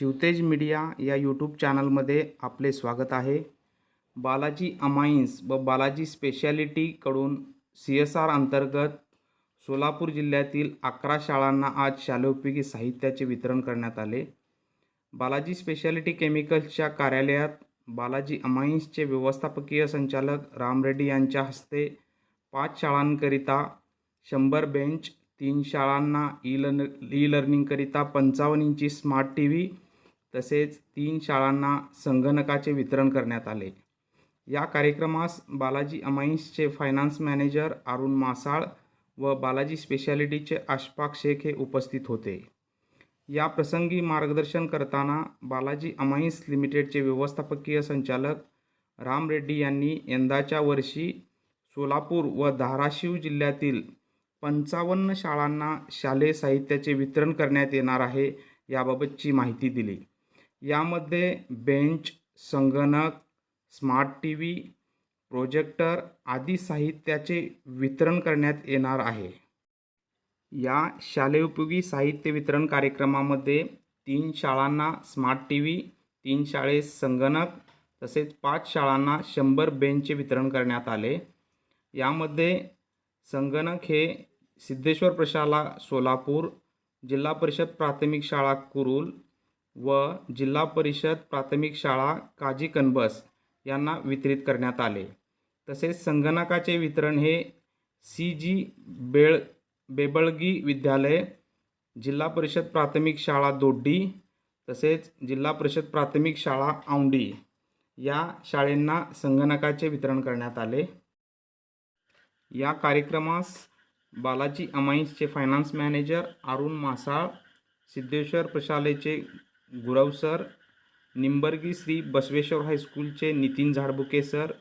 Shivtej media या YouTube चॅनलमध्ये आपले स्वागत आहे. बालाजी अमाईन्स व बालाजी स्पेशालिटीकडून सी एस आर अंतर्गत सोलापूर जिल्ह्यातील अकरा शाळांना आज शालेयोपयोगी साहित्याचे वितरण करण्यात आले. बालाजी स्पेशालिटी केमिकल्सच्या कार्यालयात बालाजी अमाईन्सचे व्यवस्थापकीय संचालक राम रेड्डी यांच्या हस्ते पाच शाळांकरिता शंभर बेंच तीन शाळांना ई लर्न ई लर्निंगकरिता पंचावन्न इंची स्मार्ट टी व्ही तसेच तीन शाळांना संगणकाचे वितरण करण्यात आले. या कार्यक्रमास बालाजी अमाईन्सचे फायनान्स मॅनेजर अरुण मासाळ व बालाजी स्पेशालिटीचे अशफाक शेख हे उपस्थित होते. या प्रसंगी मार्गदर्शन करताना बालाजी अमाईन्स लिमिटेडचे व्यवस्थापकीय संचालक राम रेड्डी यांनी यंदाच्या वर्षी सोलापूर व धाराशिव जिल्ह्यातील पंचावन्न शाळांना शालेय साहित्याचे वितरण करण्यात येणार आहे याबाबतची माहिती दिली. यामध्ये बेंच संगणक स्मार्ट टी व्ही प्रोजेक्टर आदी साहित्याचे वितरण करण्यात येणार आहे. या शालेयोपयोगी साहित्य वितरण कार्यक्रमामध्ये तीन शाळांना स्मार्ट टी व्ही तीन शाळेस संगणक तसेच पाच शाळांना शंभर बेंचचे वितरण करण्यात आले. यामध्ये संगणक हे सिद्धेश्वर प्रशाला सोलापूर जिल्हा परिषद प्राथमिक शाळा कुरुल व जिल्हा परिषद प्राथमिक शाळा काजी कनबस यांना वितरित करण्यात आले. तसेच संगणकाचे वितरण हे सी जी बेळ बेबळगी विद्यालय जिल्हा परिषद प्राथमिक शाळा दोड्डी तसेच जिल्हा परिषद प्राथमिक शाळा औंडी या शाळेंना संगणकाचे वितरण करण्यात आले. या कार्यक्रमास बालाजी अमाईन्सचे फायनान्स मॅनेजर अरुण मासाळ सिद्धेश्वर प्रशालेचे Gurav sir Nimbargi Shri Basaveshwar हायस्कूलचे Nitin Zadbuke sir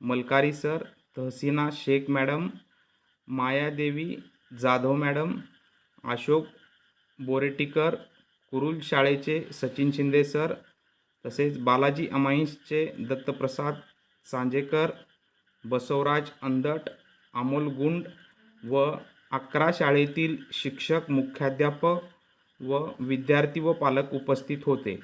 Malkari sir Tahsina Shaikh madam Mayadevi Jadhav madam Ashok Boretikar Kurul शाळेचे सचिन शिंदे सर तसेच बालाजी अमाईंसचे दत्तप्रसाद सांजेकर बसवराज अंदट अमोल गुंड व अकरा शाळेतील शिक्षक मुख्याध्यापक व विद्यार्थी व पालक उपस्थित होते.